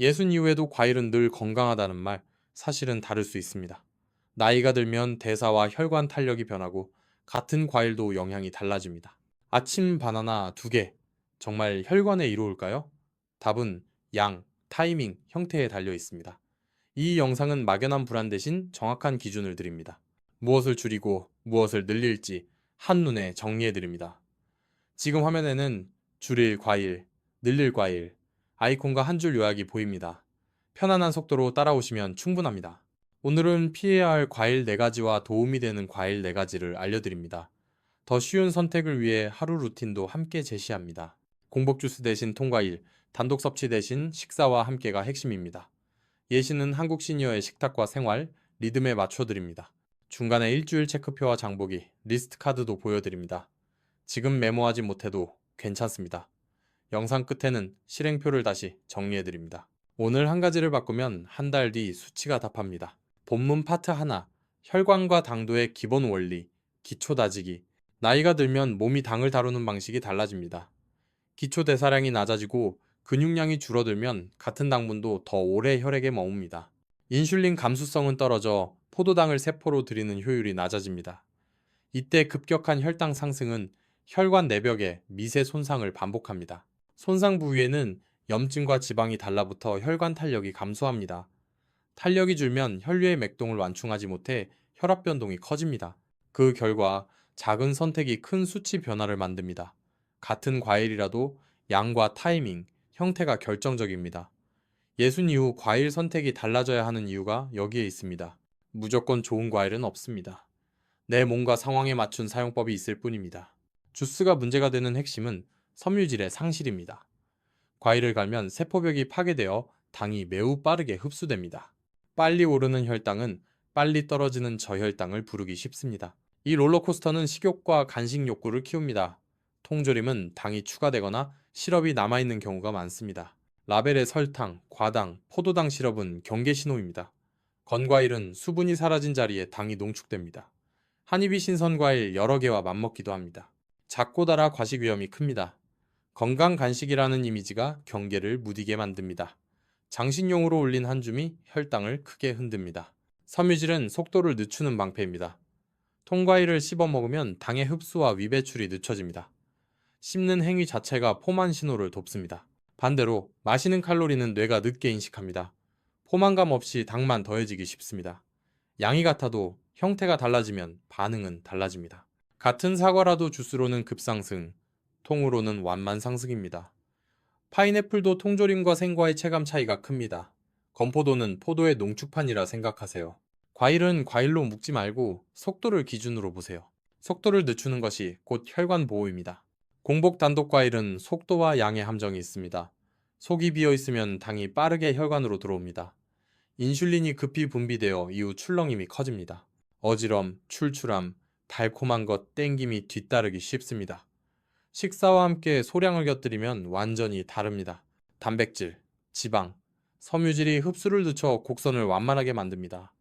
예순 이후에도 과일은 늘 건강하다는 말, 사실은 다를 수 있습니다. 나이가 들면 대사와 혈관 탄력이 변하고 같은 과일도 영향이 달라집니다. 아침 바나나 두 개, 정말 혈관에 이로울까요? 답은 양, 타이밍, 형태에 달려 있습니다. 이 영상은 막연한 불안 대신 정확한 기준을 드립니다. 무엇을 줄이고 무엇을 늘릴지 한눈에 정리해 드립니다. 지금 화면에는 줄일 과일, 늘릴 과일, 아이콘과 한 줄 요약이 보입니다. 편안한 속도로 따라오시면 충분합니다. 오늘은 피해야 할 과일 4가지와 도움이 되는 과일 4가지를 알려드립니다. 더 쉬운 선택을 위해 하루 루틴도 함께 제시합니다. 공복 주스 대신 통과일, 단독 섭취 대신 식사와 함께가 핵심입니다. 예시는 한국 시니어의 식탁과 생활, 리듬에 맞춰드립니다. 중간에 일주일 체크표와 장보기, 리스트 카드도 보여드립니다. 지금 메모하지 못해도 괜찮습니다. 영상 끝에는 실행표를 다시 정리해드립니다. 오늘 한 가지를 바꾸면 한 달 뒤 수치가 답합니다. 본문 파트 하나, 혈관과 당도의 기본 원리, 기초 다지기. 나이가 들면 몸이 당을 다루는 방식이 달라집니다. 기초 대사량이 낮아지고 근육량이 줄어들면 같은 당분도 더 오래 혈액에 머뭅니다. 인슐린 감수성은 떨어져 포도당을 세포로 들이는 효율이 낮아집니다. 이때 급격한 혈당 상승은 혈관 내벽에 미세 손상을 반복합니다. 손상 부위에는 염증과 지방이 달라붙어 혈관 탄력이 감소합니다. 탄력이 줄면 혈류의 맥동을 완충하지 못해 혈압 변동이 커집니다. 그 결과 작은 선택이 큰 수치 변화를 만듭니다. 같은 과일이라도 양과 타이밍, 형태가 결정적입니다. 예순 이후 과일 선택이 달라져야 하는 이유가 여기에 있습니다. 무조건 좋은 과일은 없습니다. 내 몸과 상황에 맞춘 사용법이 있을 뿐입니다. 주스가 문제가 되는 핵심은 섬유질의 상실입니다. 과일을 갈면 세포벽이 파괴되어 당이 매우 빠르게 흡수됩니다. 빨리 오르는 혈당은 빨리 떨어지는 저혈당을 부르기 쉽습니다. 이 롤러코스터는 식욕과 간식 욕구를 키웁니다. 통조림은 당이 추가되거나 시럽이 남아있는 경우가 많습니다. 라벨의 설탕, 과당, 포도당 시럽은 경계 신호입니다. 건과일은 수분이 사라진 자리에 당이 농축됩니다. 한입이 신선과일 여러 개와 맞먹기도 합니다. 작고 달아 과식 위험이 큽니다. 건강 간식이라는 이미지가 경계를 무디게 만듭니다. 장식용으로 올린 한 줌이 혈당을 크게 흔듭니다. 섬유질은 속도를 늦추는 방패입니다. 통과일을 씹어 먹으면 당의 흡수와 위배출이 늦춰집니다. 씹는 행위 자체가 포만 신호를 돕습니다. 반대로 마시는 칼로리는 뇌가 늦게 인식합니다. 포만감 없이 당만 더해지기 쉽습니다. 양이 같아도 형태가 달라지면 반응은 달라집니다. 같은 사과라도 주스로는 급상승, 통으로는 완만 상승입니다. 파인애플도 통조림과 생과의 체감 차이가 큽니다. 건포도는 포도의 농축판이라 생각하세요. 과일은 과일로 묶지 말고 속도를 기준으로 보세요. 속도를 늦추는 것이 곧 혈관 보호입니다. 공복 단독 과일은 속도와 양의 함정이 있습니다. 속이 비어 있으면 당이 빠르게 혈관으로 들어옵니다. 인슐린이 급히 분비되어 이후 출렁임이 커집니다. 어지럼, 출출함, 달콤한 것 땡김이 뒤따르기 쉽습니다. 식사와 함께 소량을 곁들이면 완전히 다릅니다. 단백질, 지방, 섬유질이 흡수를 늦춰 곡선을 완만하게 만듭니다.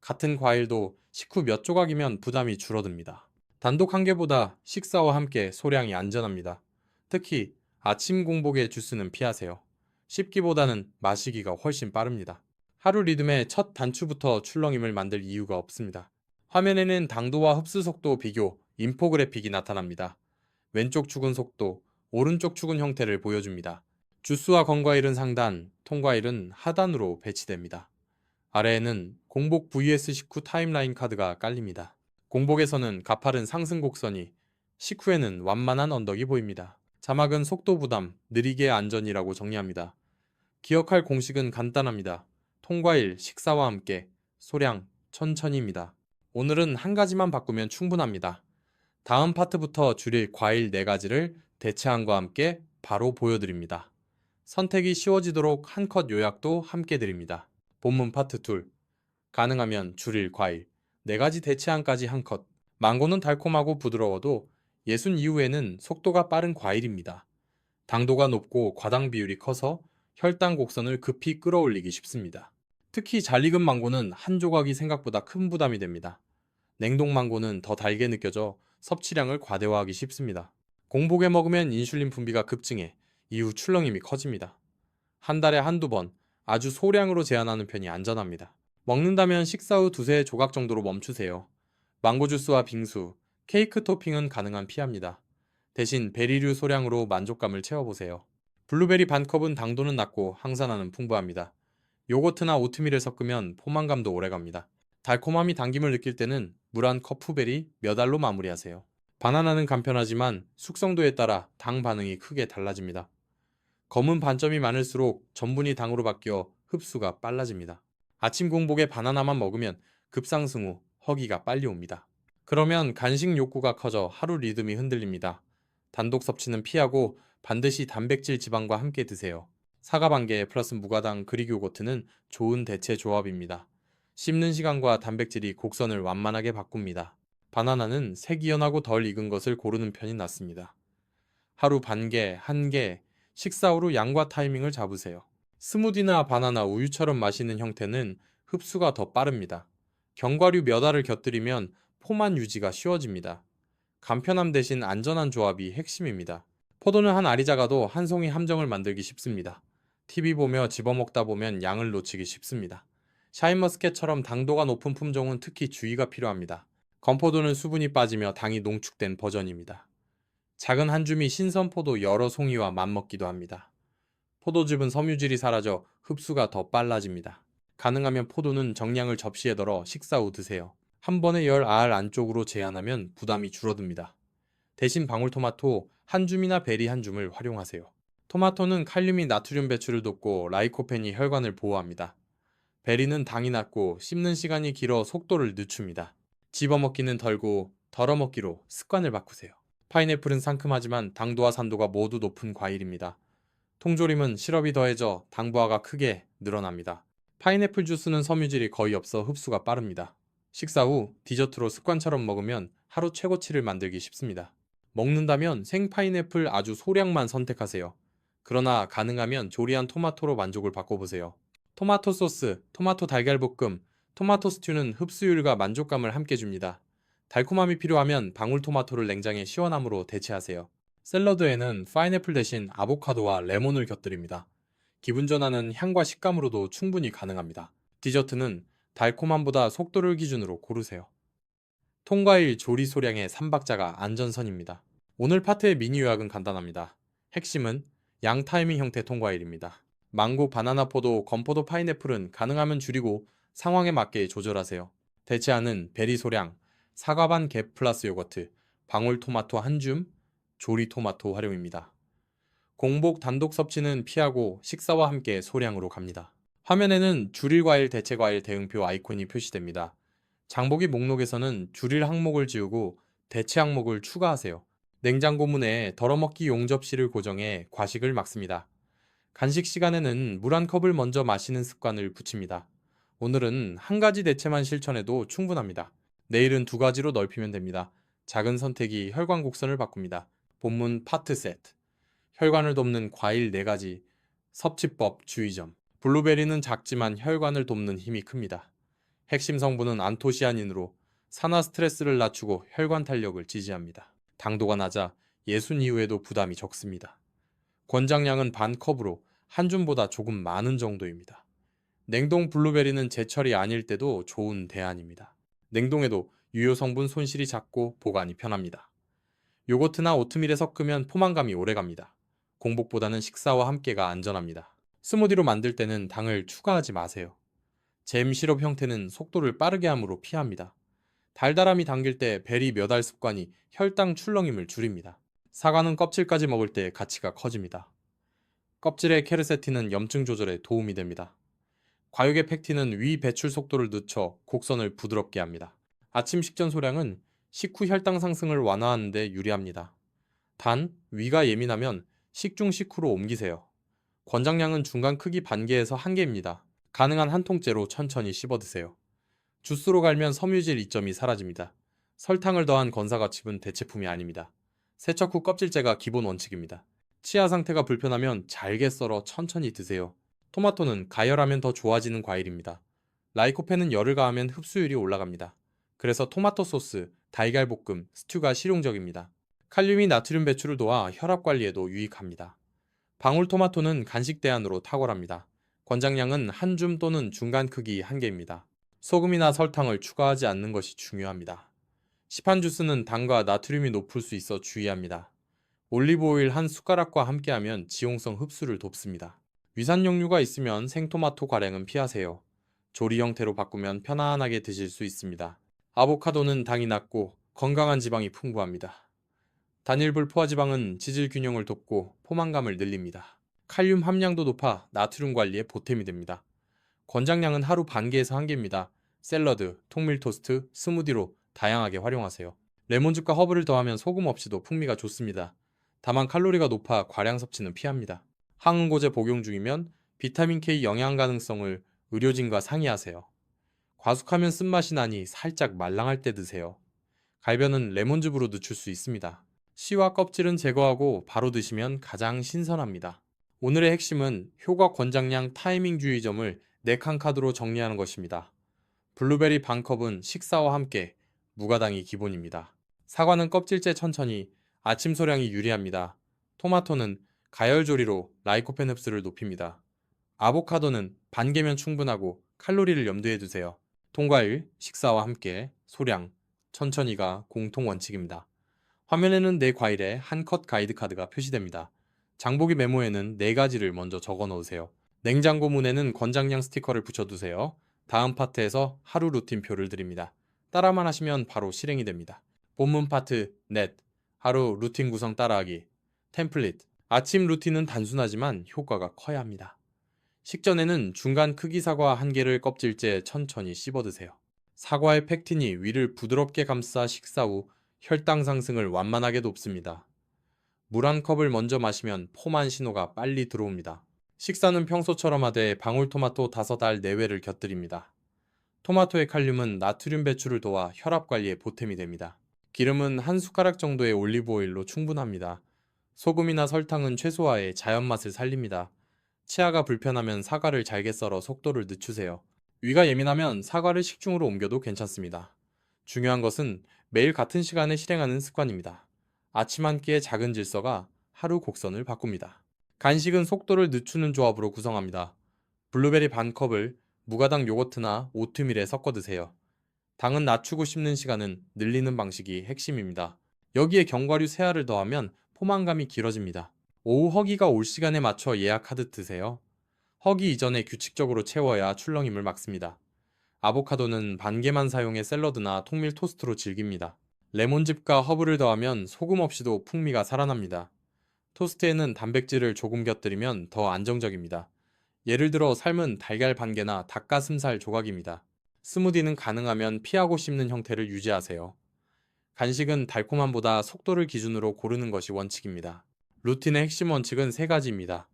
같은 과일도 식후 몇 조각이면 부담이 줄어듭니다. 단독 한 개보다 식사와 함께 소량이 안전합니다. 특히 아침 공복의 주스는 피하세요. 씹기보다는 마시기가 훨씬 빠릅니다. 하루 리듬의 첫 단추부터 출렁임을 만들 이유가 없습니다. 화면에는 당도와 흡수 속도 비교, 인포그래픽이 나타납니다. 왼쪽 축은 속도, 오른쪽 축은 형태를 보여줍니다. 주스와 건과일은 상단, 통과일은 하단으로 배치됩니다. 아래에는 공복 vs 식후 타임라인 카드가 깔립니다. 공복에서는 가파른 상승 곡선이, 식후에는 완만한 언덕이 보입니다. 자막은 속도 부담, 느리게 안전이라고 정리합니다. 기억할 공식은 간단합니다. 통과일, 식사와 함께, 소량, 천천히입니다. 오늘은 한 가지만 바꾸면 충분합니다. 다음 파트부터 줄일 과일 4가지를 대체함과 함께 바로 보여드립니다. 선택이 쉬워지도록 한 컷 요약도 함께 드립니다. 본문 파트 2. 가능하면 줄일 과일 4가지 대체함까지 한 컷. 망고는 달콤하고 부드러워도 예순 이후에는 속도가 빠른 과일입니다. 당도가 높고 과당 비율이 커서 혈당 곡선을 급히 끌어올리기 쉽습니다. 특히 잘 익은 망고는 한 조각이 생각보다 큰 부담이 됩니다. 냉동 망고는 더 달게 느껴져 섭취량을 과대화하기 쉽습니다. 공복에 먹으면 인슐린 분비가 급증해 이후 출렁임이 커집니다. 한 달에 한두 번 아주 소량으로 제한하는 편이 안전합니다. 먹는다면 식사 후 두세 조각 정도로 멈추세요. 망고 주스와 빙수, 케이크 토핑은 가능한 피합니다. 대신 베리류 소량으로 만족감을 채워보세요. 블루베리 반 컵은 당도는 낮고 항산화는 풍부합니다. 요거트나 오트밀을 섞으면 포만감도 오래갑니다. 달콤함이 당김을 느낄 때는 물 한 컵 후베리 몇 알로 마무리하세요. 바나나는 간편하지만 숙성도에 따라 당 반응이 크게 달라집니다. 검은 반점이 많을수록 전분이 당으로 바뀌어 흡수가 빨라집니다. 아침 공복에 바나나만 먹으면 급상승 후 허기가 빨리 옵니다. 그러면 간식 욕구가 커져 하루 리듬이 흔들립니다. 단독 섭취는 피하고 반드시 단백질 지방과 함께 드세요. 사과 반 개 플러스 무가당 그릭 요거트는 좋은 대체 조합입니다. 씹는 시간과 단백질이 곡선을 완만하게 바꿉니다. 바나나는 색이 연하고 덜 익은 것을 고르는 편이 낫습니다. 하루 반 개, 한 개, 식사 후로 양과 타이밍을 잡으세요. 스무디나 바나나 우유처럼 마시는 형태는 흡수가 더 빠릅니다. 견과류 몇 알을 곁들이면 포만 유지가 쉬워집니다. 간편함 대신 안전한 조합이 핵심입니다. 포도는 한 알이 작아도 한 송이 함정을 만들기 쉽습니다. TV 보며 집어먹다 보면 양을 놓치기 쉽습니다. 샤인머스켓처럼 당도가 높은 품종은 특히 주의가 필요합니다. 건포도는 수분이 빠지며 당이 농축된 버전입니다. 작은 한 줌이 신선 포도 여러 송이와 맞먹기도 합니다. 포도즙은 섬유질이 사라져 흡수가 더 빨라집니다. 가능하면 포도는 정량을 접시에 덜어 식사 후 드세요. 한 번에 열 알 안쪽으로 제한하면 부담이 줄어듭니다. 대신 방울토마토 한 줌이나 베리 한 줌을 활용하세요. 토마토는 칼륨이 나트륨 배출을 돕고 라이코펜이 혈관을 보호합니다. 베리는 당이 낮고 씹는 시간이 길어 속도를 늦춥니다. 집어먹기는 덜고 덜어먹기로 습관을 바꾸세요. 파인애플은 상큼하지만 당도와 산도가 모두 높은 과일입니다. 통조림은 시럽이 더해져 당부하가 크게 늘어납니다. 파인애플 주스는 섬유질이 거의 없어 흡수가 빠릅니다. 식사 후 디저트로 습관처럼 먹으면 하루 최고치를 만들기 쉽습니다. 먹는다면 생 파인애플 아주 소량만 선택하세요. 그러나 가능하면 조리한 토마토로 만족을 바꿔보세요. 토마토 소스, 토마토 달걀볶음, 토마토 스튜는 흡수율과 만족감을 함께 줍니다. 달콤함이 필요하면 방울토마토를 냉장해 시원함으로 대체하세요. 샐러드에는 파인애플 대신 아보카도와 레몬을 곁들입니다. 기분 전환은 향과 식감으로도 충분히 가능합니다. 디저트는 달콤함보다 속도를 기준으로 고르세요. 통과일 조리 소량의 3박자가 안전선입니다. 오늘 파트의 미니 요약은 간단합니다. 핵심은 양 타이밍 형태 통과일입니다. 망고, 바나나, 포도, 건포도, 파인애플은 가능하면 줄이고 상황에 맞게 조절하세요. 대체하는 베리 소량, 사과 반개 플러스 요거트, 방울토마토 한 줌, 조리토마토 활용입니다. 공복 단독 섭취는 피하고 식사와 함께 소량으로 갑니다. 화면에는 줄일 과일 대체 과일 대응표 아이콘이 표시됩니다. 장보기 목록에서는 줄일 항목을 지우고 대체 항목을 추가하세요. 냉장고 문에 덜어먹기 용접시를 고정해 과식을 막습니다. 간식 시간에는 물 한 컵을 먼저 마시는 습관을 붙입니다. 오늘은 한 가지 대체만 실천해도 충분합니다. 내일은 두 가지로 넓히면 됩니다. 작은 선택이 혈관 곡선을 바꿉니다. 본문 파트 세트. 혈관을 돕는 과일 4가지. 섭취법 주의점. 블루베리는 작지만 혈관을 돕는 힘이 큽니다. 핵심 성분은 안토시아닌으로 산화 스트레스를 낮추고 혈관 탄력을 지지합니다. 당도가 낮아 예순 이후에도 부담이 적습니다. 권장량은 반 컵으로 한 줌보다 조금 많은 정도입니다. 냉동 블루베리는 제철이 아닐 때도 좋은 대안입니다. 냉동에도 유효 성분 손실이 작고 보관이 편합니다. 요거트나 오트밀에 섞으면 포만감이 오래갑니다. 공복보다는 식사와 함께가 안전합니다. 스무디로 만들 때는 당을 추가하지 마세요. 잼 시럽 형태는 속도를 빠르게 함으로 피합니다. 달달함이 당길 때 베리 몇 알 습관이 혈당 출렁임을 줄입니다. 사과는 껍질까지 먹을 때 가치가 커집니다. 껍질의 케르세틴은 염증 조절에 도움이 됩니다. 과육의 팩틴은 위 배출 속도를 늦춰 곡선을 부드럽게 합니다. 아침 식전 소량은 식후 혈당 상승을 완화하는 데 유리합니다. 단, 위가 예민하면 식중 식후로 옮기세요. 권장량은 중간 크기 반 개에서 한 개입니다. 가능한 한 통째로 천천히 씹어 드세요. 주스로 갈면 섬유질 이점이 사라집니다. 설탕을 더한 건사과칩은 대체품이 아닙니다. 세척 후 껍질째가 기본 원칙입니다. 치아 상태가 불편하면 잘게 썰어 천천히 드세요. 토마토는 가열하면 더 좋아지는 과일입니다. 라이코펜은 열을 가하면 흡수율이 올라갑니다. 그래서 토마토 소스, 달걀 볶음, 스튜가 실용적입니다. 칼륨이 나트륨 배출을 도와 혈압 관리에도 유익합니다. 방울토마토는 간식 대안으로 탁월합니다. 권장량은 한 줌 또는 중간 크기 한 개입니다. 소금이나 설탕을 추가하지 않는 것이 중요합니다. 시판 주스는 당과 나트륨이 높을 수 있어 주의합니다. 올리브 오일 한 숟가락과 함께하면 지용성 흡수를 돕습니다. 위산용류가 있으면 생토마토 과량은 피하세요. 조리 형태로 바꾸면 편안하게 드실 수 있습니다. 아보카도는 당이 낮고 건강한 지방이 풍부합니다. 단일불 포화지방은 지질 균형을 돕고 포만감을 늘립니다. 칼륨 함량도 높아 나트륨 관리에 보탬이 됩니다. 권장량은 하루 반 개에서 한 개입니다. 샐러드, 통밀 토스트, 스무디로 다양하게 활용하세요. 레몬즙과 허브를 더하면 소금 없이도 풍미가 좋습니다. 다만 칼로리가 높아 과량 섭취는 피합니다. 항응고제 복용 중이면 비타민 K 영양 가능성을 의료진과 상의하세요. 과숙하면 쓴맛이 나니 살짝 말랑할 때 드세요. 갈변은 레몬즙으로 늦출 수 있습니다. 씨와 껍질은 제거하고 바로 드시면 가장 신선합니다. 오늘의 핵심은 효과 권장량 타이밍 주의점을 4칸 카드로 정리하는 것입니다. 블루베리 반컵은 식사와 함께 무가당이 기본입니다. 사과는 껍질째 천천히 아침 소량이 유리합니다. 토마토는 가열조리로 라이코펜 흡수를 높입니다. 아보카도는 반 개면 충분하고 칼로리를 염두에 두세요. 통과일, 식사와 함께 소량, 천천히가 공통 원칙입니다. 화면에는 네 과일의 한컷 가이드 카드가 표시됩니다. 장보기 메모에는 네 가지를 먼저 적어 놓으세요. 냉장고 문에는 권장량 스티커를 붙여두세요. 다음 파트에서 하루 루틴표를 드립니다. 따라만 하시면 바로 실행이 됩니다. 본문 파트 넷 하루 루틴 구성 따라하기 템플릿 아침 루틴은 단순하지만 효과가 커야 합니다. 식전에는 중간 크기 사과 한 개를 껍질째 천천히 씹어 드세요. 사과의 팩틴이 위를 부드럽게 감싸 식사 후 혈당 상승을 완만하게 돕습니다. 물 한 컵을 먼저 마시면 포만 신호가 빨리 들어옵니다. 식사는 평소처럼 하되 방울토마토 5알 내외를 곁들입니다. 토마토의 칼륨은 나트륨 배출을 도와 혈압 관리에 보탬이 됩니다. 기름은 한 숟가락 정도의 올리브 오일로 충분합니다. 소금이나 설탕은 최소화해 자연 맛을 살립니다. 치아가 불편하면 사과를 잘게 썰어 속도를 늦추세요. 위가 예민하면 사과를 식중으로 옮겨도 괜찮습니다. 중요한 것은 매일 같은 시간에 실행하는 습관입니다. 아침 한 끼의 작은 질서가 하루 곡선을 바꿉니다. 간식은 속도를 늦추는 조합으로 구성합니다. 블루베리 반 컵을 무가당 요거트나 오트밀에 섞어 드세요. 당은 낮추고 씹는 시간은 늘리는 방식이 핵심입니다. 여기에 견과류 세알을 더하면 포만감이 길어집니다. 오후 허기가 올 시간에 맞춰 예약하듯 드세요. 허기 이전에 규칙적으로 채워야 출렁임을 막습니다. 아보카도는 반 개만 사용해 샐러드나 통밀 토스트로 즐깁니다. 레몬즙과 허브를 더하면 소금 없이도 풍미가 살아납니다. 토스트에는 단백질을 조금 곁들이면 더 안정적입니다. 예를 들어 삶은 달걀 반 개나 닭가슴살 조각입니다. 스무디는 가능하면 피하고 씹는 형태를 유지하세요. 간식은 달콤함보다 속도를 기준으로 고르는 것이 원칙입니다. 루틴의 핵심 원칙은 세 가지입니다.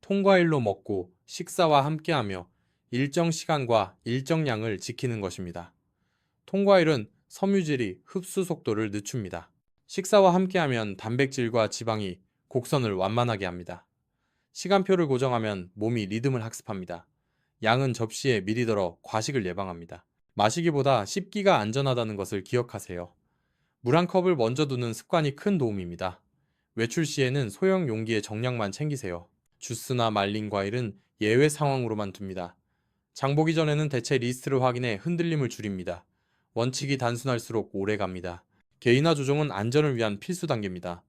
통과일로 먹고 식사와 함께하며 일정 시간과 일정 양을 지키는 것입니다. 통과일은 섬유질이 흡수 속도를 늦춥니다. 식사와 함께하면 단백질과 지방이 곡선을 완만하게 합니다. 시간표를 고정하면 몸이 리듬을 학습합니다. 양은 접시에 미리 덜어 과식을 예방합니다. 마시기보다 씹기가 안전하다는 것을 기억하세요. 물 한 컵을 먼저 두는 습관이 큰 도움입니다. 외출 시에는 소형 용기의 정량만 챙기세요. 주스나 말린 과일은 예외 상황으로만 둡니다. 장 보기 전에는 대체 리스트를 확인해 흔들림을 줄입니다. 원칙이 단순할수록 오래 갑니다. 개인화 조정은 안전을 위한 필수 단계입니다.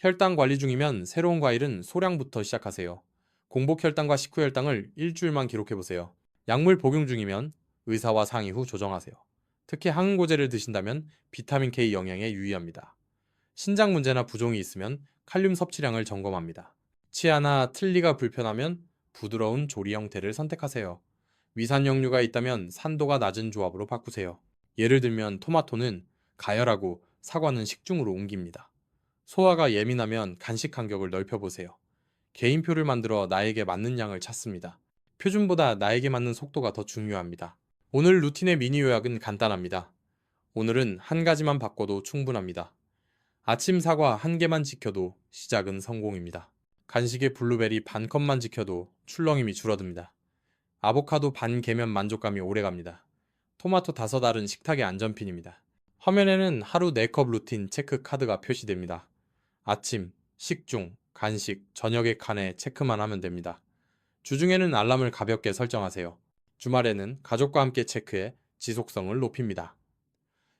혈당 관리 중이면 새로운 과일은 소량부터 시작하세요. 공복 혈당과 식후 혈당을 일주일만 기록해 보세요. 약물 복용 중이면 의사와 상의 후 조정하세요. 특히 항응고제를 드신다면 비타민 K 영양에 유의합니다. 신장 문제나 부종이 있으면 칼륨 섭취량을 점검합니다. 치아나 틀니가 불편하면 부드러운 조리 형태를 선택하세요. 위산역류가 있다면 산도가 낮은 조합으로 바꾸세요. 예를 들면 토마토는 가열하고 사과는 식중으로 옮깁니다. 소화가 예민하면 간식 간격을 넓혀보세요. 개인표를 만들어 나에게 맞는 양을 찾습니다. 표준보다 나에게 맞는 속도가 더 중요합니다. 오늘 루틴의 미니 요약은 간단합니다. 오늘은 한 가지만 바꿔도 충분합니다. 아침 사과 한 개만 지켜도 시작은 성공입니다. 간식의 블루베리 반 컵만 지켜도 출렁임이 줄어듭니다. 아보카도 반 개면 만족감이 오래갑니다. 토마토 다섯 알은 식탁의 안전핀입니다. 화면에는 하루 4컵 루틴 체크 카드가 표시됩니다. 아침, 식중, 간식, 저녁의 칸에 체크만 하면 됩니다. 주중에는 알람을 가볍게 설정하세요. 주말에는 가족과 함께 체크해 지속성을 높입니다.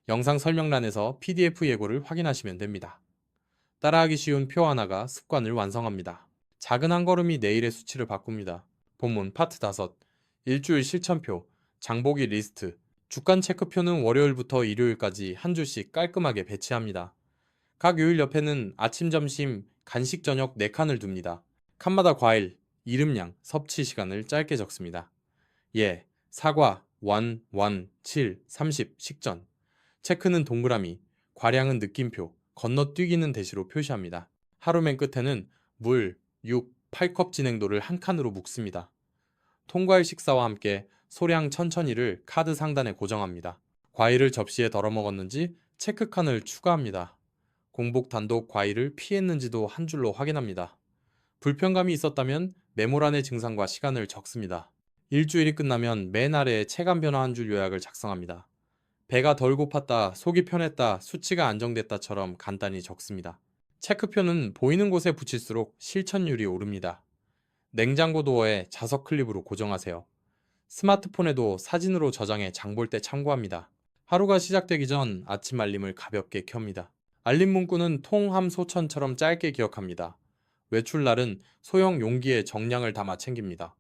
영상 설명란에서 PDF 예고를 확인하시면 됩니다. 따라하기 쉬운 표 하나가 습관을 완성합니다. 작은 한 걸음이 내일의 수치를 바꿉니다. 본문 파트 5. 일주일 실천표, 장보기 리스트, 주간 체크표는 월요일부터 일요일까지 한 줄씩 깔끔하게 배치합니다. 각 요일 옆에는 아침, 점심, 간식, 저녁 4칸을 둡니다. 칸마다 과일, 이름량, 섭취 시간을 짧게 적습니다. 예, 사과, 완, 완, 7, 30, 식전. 체크는 동그라미, 과량은 느낌표, 건너뛰기는 대시로 표시합니다. 하루 맨 끝에는 물, 6, 8컵 진행도를 한 칸으로 묶습니다. 통과일 식사와 함께 소량 천천히를 카드 상단에 고정합니다. 과일을 접시에 덜어 먹었는지 체크칸을 추가합니다. 공복 단독 과일을 피했는지도 한 줄로 확인합니다. 불편감이 있었다면 메모란의 증상과 시간을 적습니다. 일주일이 끝나면 맨 아래에 체감 변화 한 줄 요약을 작성합니다. 배가 덜 고팠다, 속이 편했다, 수치가 안정됐다처럼 간단히 적습니다. 체크표는 보이는 곳에 붙일수록 실천율이 오릅니다. 냉장고 도어에 자석 클립으로 고정하세요. 스마트폰에도 사진으로 저장해 장 볼 때 참고합니다. 하루가 시작되기 전 아침 알림을 가볍게 켭니다. 알림 문구는 통함 소천처럼 짧게 기억합니다. 외출 날은 소형 용기에 정량을 담아 챙깁니다.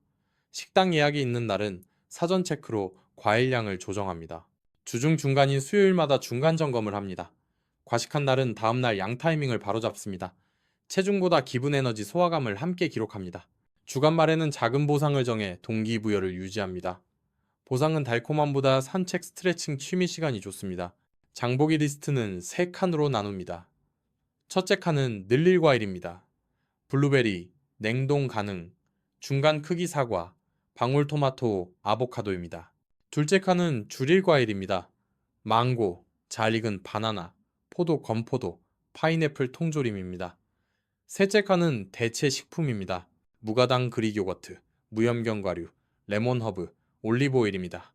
식당 예약이 있는 날은 사전 체크로 과일량을 조정합니다. 주중 중간인 수요일마다 중간 점검을 합니다. 과식한 날은 다음날 양 타이밍을 바로잡습니다. 체중보다 기분 에너지 소화감을 함께 기록합니다. 주간 말에는 작은 보상을 정해 동기부여를 유지합니다. 보상은 달콤함보다 산책 스트레칭 취미 시간이 좋습니다. 장보기 리스트는 세 칸으로 나눕니다. 첫째 칸은 늘릴 과일입니다. 블루베리, 냉동 가능, 중간 크기 사과, 방울토마토, 아보카도입니다. 둘째 칸은 줄일 과일입니다. 망고, 잘 익은 바나나, 포도 건포도, 파인애플 통조림입니다. 셋째 칸은 대체 식품입니다. 무가당 그릭 요거트, 무염경 과류, 레몬허브, 올리브오일입니다.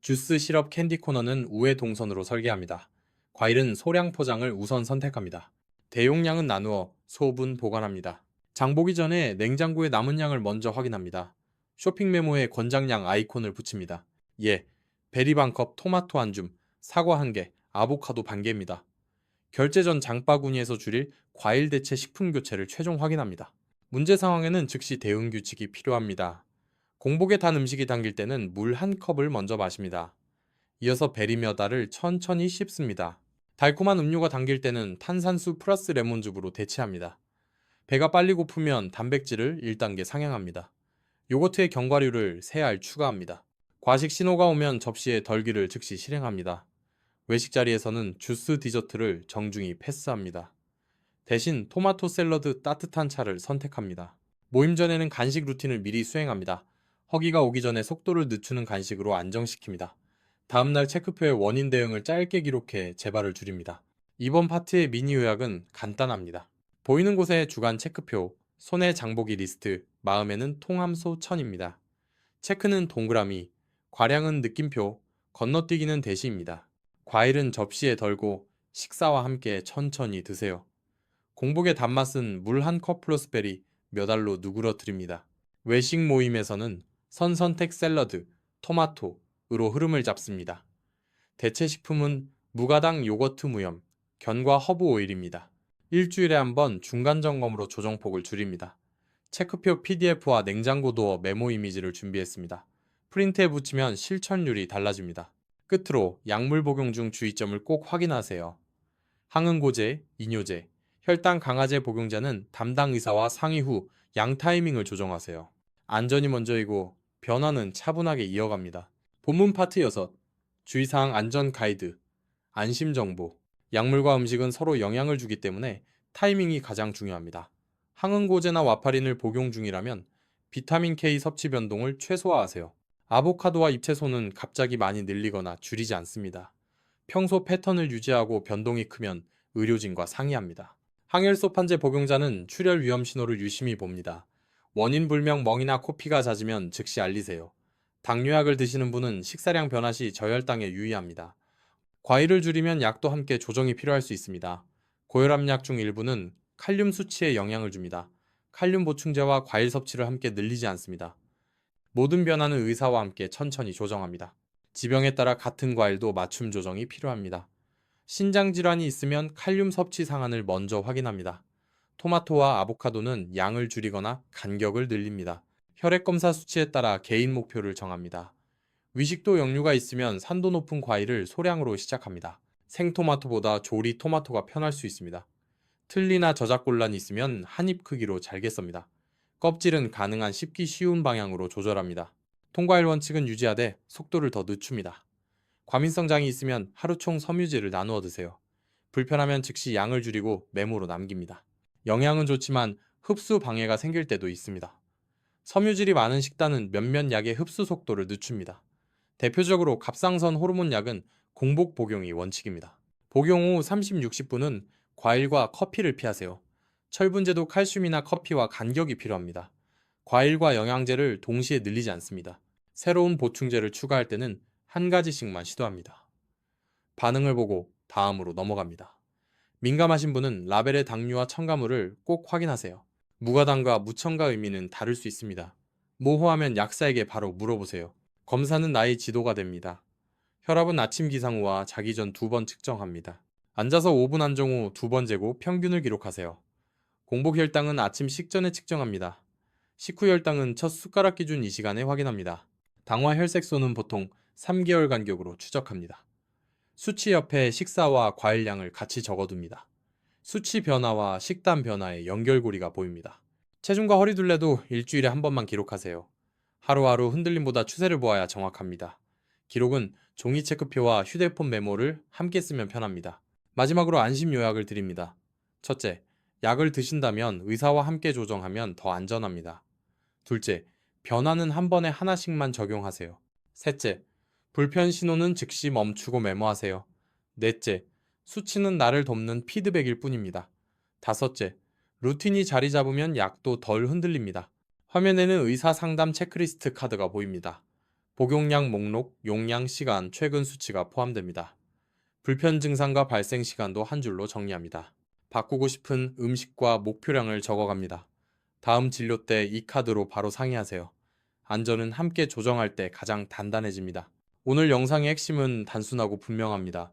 주스 시럽 캔디 코너는 우회 동선으로 설계합니다. 과일은 소량 포장을 우선 선택합니다. 대용량은 나누어 소분 보관합니다. 장보기 전에 냉장고에 남은 양을 먼저 확인합니다. 쇼핑 메모에 권장량 아이콘을 붙입니다. 예, 베리 반컵 토마토 한 줌, 사과 한 개, 아보카도 반 개입니다. 결제 전 장바구니에서 줄일 과일 대체 식품 교체를 최종 확인합니다. 문제 상황에는 즉시 대응 규칙이 필요합니다. 공복에 단 음식이 당길 때는 물 한 컵을 먼저 마십니다. 이어서 베리 몇 알을 천천히 씹습니다. 달콤한 음료가 당길 때는 탄산수 플러스 레몬즙으로 대체합니다. 배가 빨리 고프면 단백질을 1단계 상향합니다. 요거트에 견과류를 3알 추가합니다. 과식 신호가 오면 접시에 덜기를 즉시 실행합니다. 외식 자리에서는 주스 디저트를 정중히 패스합니다. 대신 토마토 샐러드 따뜻한 차를 선택합니다. 모임 전에는 간식 루틴을 미리 수행합니다. 허기가 오기 전에 속도를 늦추는 간식으로 안정시킵니다. 다음날 체크표에 원인 대응을 짧게 기록해 재발을 줄입니다. 이번 파트의 미니 요약은 간단합니다. 보이는 곳에 주간 체크표, 손에 장보기 리스트, 마음에는 통함소 천입니다. 체크는 동그라미, 과량은 느낌표, 건너뛰기는 대시입니다. 과일은 접시에 덜고 식사와 함께 천천히 드세요. 공복의 단맛은 물 한 컵 플러스 베리 몇 알로 누그러뜨립니다. 외식 모임에서는 선선택 샐러드, 토마토으로 흐름을 잡습니다. 대체 식품은 무가당 요거트 무염, 견과 허브 오일입니다. 일주일에 한 번 중간 점검으로 조정폭을 줄입니다. 체크표 PDF와 냉장고 도어 메모 이미지를 준비했습니다. 프린트에 붙이면 실천율이 달라집니다. 끝으로 약물 복용 중 주의점을 꼭 확인하세요. 항응고제, 이뇨제, 혈당 강화제 복용자는 담당 의사와 상의 후 양 타이밍을 조정하세요. 안전이 먼저이고 변화는 차분하게 이어갑니다. 본문 파트 6. 주의사항 안전 가이드, 안심 정보. 약물과 음식은 서로 영향을 주기 때문에 타이밍이 가장 중요합니다. 항응고제나 와파린을 복용 중이라면 비타민 K 섭취 변동을 최소화하세요. 아보카도와 잎채소는 갑자기 많이 늘리거나 줄이지 않습니다. 평소 패턴을 유지하고 변동이 크면 의료진과 상의합니다. 항열소 판재 복용자는 출혈 위험 신호를 유심히 봅니다. 원인 불명 멍이나 코피가 잦으면 즉시 알리세요. 당뇨약을 드시는 분은 식사량 변화 시 저혈당에 유의합니다. 과일을 줄이면 약도 함께 조정이 필요할 수 있습니다. 고혈압약 중 일부는 칼륨 수치에 영향을 줍니다. 칼륨 보충제와 과일 섭취를 함께 늘리지 않습니다. 모든 변화는 의사와 함께 천천히 조정합니다. 지병에 따라 같은 과일도 맞춤 조정이 필요합니다. 신장 질환이 있으면 칼륨 섭취 상한을 먼저 확인합니다. 토마토와 아보카도는 양을 줄이거나 간격을 늘립니다. 혈액 검사 수치에 따라 개인 목표를 정합니다. 위식도 역류가 있으면 산도 높은 과일을 소량으로 시작합니다. 생토마토보다 조리 토마토가 편할 수 있습니다. 틀니나 저작 곤란이 있으면 한 입 크기로 잘게 썹니다. 껍질은 가능한 씹기 쉬운 방향으로 조절합니다. 통과일 원칙은 유지하되 속도를 더 늦춥니다. 과민성 장이 있으면 하루 총 섬유질을 나누어 드세요. 불편하면 즉시 양을 줄이고 메모로 남깁니다. 영양은 좋지만 흡수 방해가 생길 때도 있습니다. 섬유질이 많은 식단은 몇몇 약의 흡수 속도를 늦춥니다. 대표적으로 갑상선 호르몬 약은 공복 복용이 원칙입니다. 복용 후 30, 60분은 과일과 커피를 피하세요. 철분제도 칼슘이나 커피와 간격이 필요합니다. 과일과 영양제를 동시에 늘리지 않습니다. 새로운 보충제를 추가할 때는 한 가지씩만 시도합니다. 반응을 보고 다음으로 넘어갑니다. 민감하신 분은 라벨의 당류와 첨가물을 꼭 확인하세요. 무가당과 무첨가 의미는 다를 수 있습니다. 모호하면 약사에게 바로 물어보세요. 검사는 나의 지도가 됩니다. 혈압은 아침 기상 후와 자기 전 두 번 측정합니다. 앉아서 5분 안정 후 두 번 재고 평균을 기록하세요. 공복 혈당은 아침 식전에 측정합니다. 식후 혈당은 첫 숟가락 기준 이 시간에 확인합니다. 당화 혈색소는 보통 3개월 간격으로 추적합니다. 수치 옆에 식사와 과일량을 같이 적어둡니다. 수치 변화와 식단 변화의 연결고리가 보입니다. 체중과 허리둘레도 일주일에 한 번만 기록하세요. 하루하루 흔들림보다 추세를 보아야 정확합니다. 기록은 종이 체크표와 휴대폰 메모를 함께 쓰면 편합니다. 마지막으로 안심 요약을 드립니다. 첫째, 약을 드신다면 의사와 함께 조정하면 더 안전합니다. 둘째, 변화는 한 번에 하나씩만 적용하세요. 셋째, 불편 신호는 즉시 멈추고 메모하세요. 넷째, 수치는 나를 돕는 피드백일 뿐입니다. 다섯째, 루틴이 자리 잡으면 약도 덜 흔들립니다. 화면에는 의사 상담 체크리스트 카드가 보입니다. 복용량 목록, 용량, 시간, 최근 수치가 포함됩니다. 불편 증상과 발생 시간도 한 줄로 정리합니다. 바꾸고 싶은 음식과 목표량을 적어갑니다. 다음 진료 때 이 카드로 바로 상의하세요. 안전은 함께 조정할 때 가장 단단해집니다. 오늘 영상의 핵심은 단순하고 분명합니다.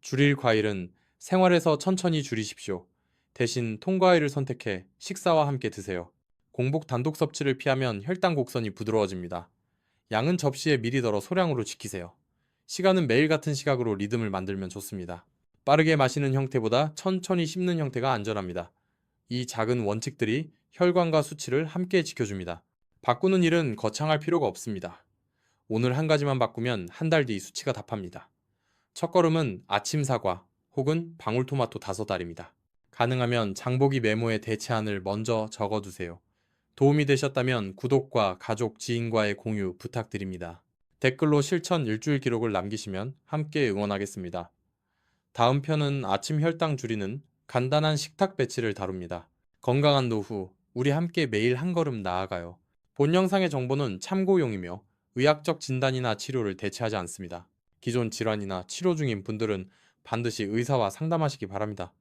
줄일 과일은 생활에서 천천히 줄이십시오. 대신 통과일을 선택해 식사와 함께 드세요. 공복 단독 섭취를 피하면 혈당 곡선이 부드러워집니다. 양은 접시에 미리 덜어 소량으로 지키세요. 시간은 매일 같은 시각으로 리듬을 만들면 좋습니다. 빠르게 마시는 형태보다 천천히 씹는 형태가 안전합니다. 이 작은 원칙들이 혈관과 수치를 함께 지켜줍니다. 바꾸는 일은 거창할 필요가 없습니다. 오늘 한 가지만 바꾸면 한 달 뒤 수치가 답합니다. 첫 걸음은 아침 사과 혹은 방울토마토 다섯 알입니다. 가능하면 장보기 메모에 대체안을 먼저 적어두세요. 도움이 되셨다면 구독과 가족, 지인과의 공유 부탁드립니다. 댓글로 실천 일주일 기록을 남기시면 함께 응원하겠습니다. 다음 편은 아침 혈당 줄이는 간단한 식탁 배치를 다룹니다. 건강한 노후, 우리 함께 매일 한 걸음 나아가요. 본 영상의 정보는 참고용이며 의학적 진단이나 치료를 대체하지 않습니다. 기존 질환이나 치료 중인 분들은 반드시 의사와 상담하시기 바랍니다.